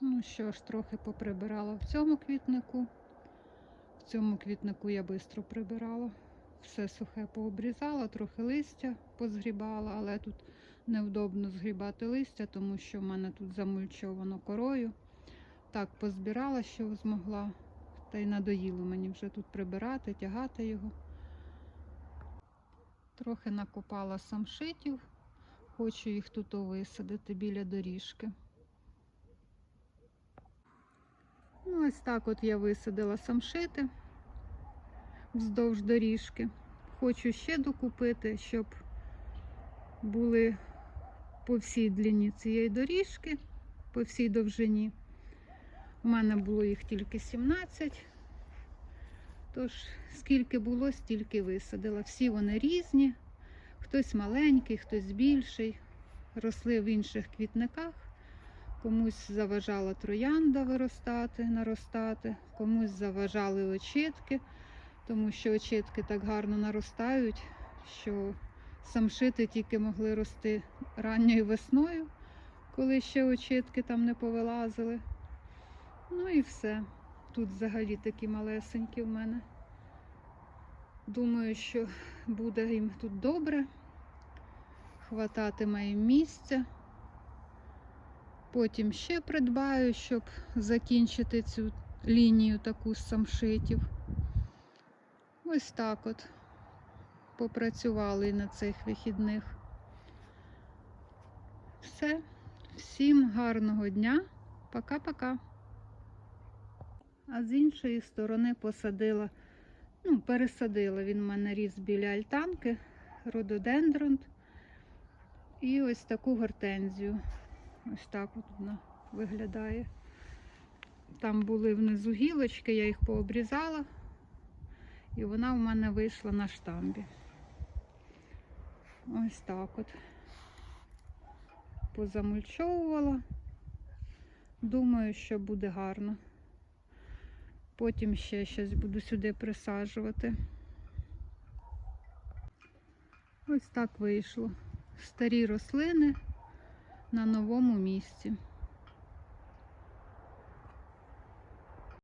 Ну що ж, трохи поприбирала в цьому квітнику. В цьому квітнику я швидко прибирала. Все сухе пообрізала, трохи листя позгрібала, але тут невдобно згрібати листя, тому що в мене тут замульчовано корою. Так, позбирала, що змогла. Та й надоїло мені вже тут прибирати, тягати його. Трохи накопала самшитів. Хочу їх тут висадити біля доріжки. Ну, ось так от я висадила самшити вздовж доріжки. Хочу ще докупити, щоб були по всій длині цієї доріжки, по всій довжині. У мене було їх тільки 17. Тож, скільки було, стільки висадила. Всі вони різні. Хтось маленький, хтось більший. Росли в інших квітниках. Комусь заважала троянда виростати, наростати, комусь заважали очітки, тому що очітки так гарно наростають, що самшити тільки могли рости ранньою весною, коли ще очітки там не повилазили. Ну і все. Тут взагалі такі малесенькі в мене. Думаю, що буде їм тут добре. Хвататиме їм місця. Потім ще придбаю, щоб закінчити цю лінію таку з самшитів. Ось так от попрацювали на цих вихідних. Все. Всім гарного дня. Пока-пока. А з іншої сторони посадила, ну, пересадила він в мене ріс біля альтанки, рододендрон. І ось таку гортензію. Ось так от вона виглядає. Там були внизу гілочки, я їх пообрізала, і вона в мене вийшла на штамбі. Ось так от. Позамульчовувала. Думаю, що буде гарно. Потім ще щось буду сюди присаджувати. Ось так вийшло. Старі рослини на новому місці.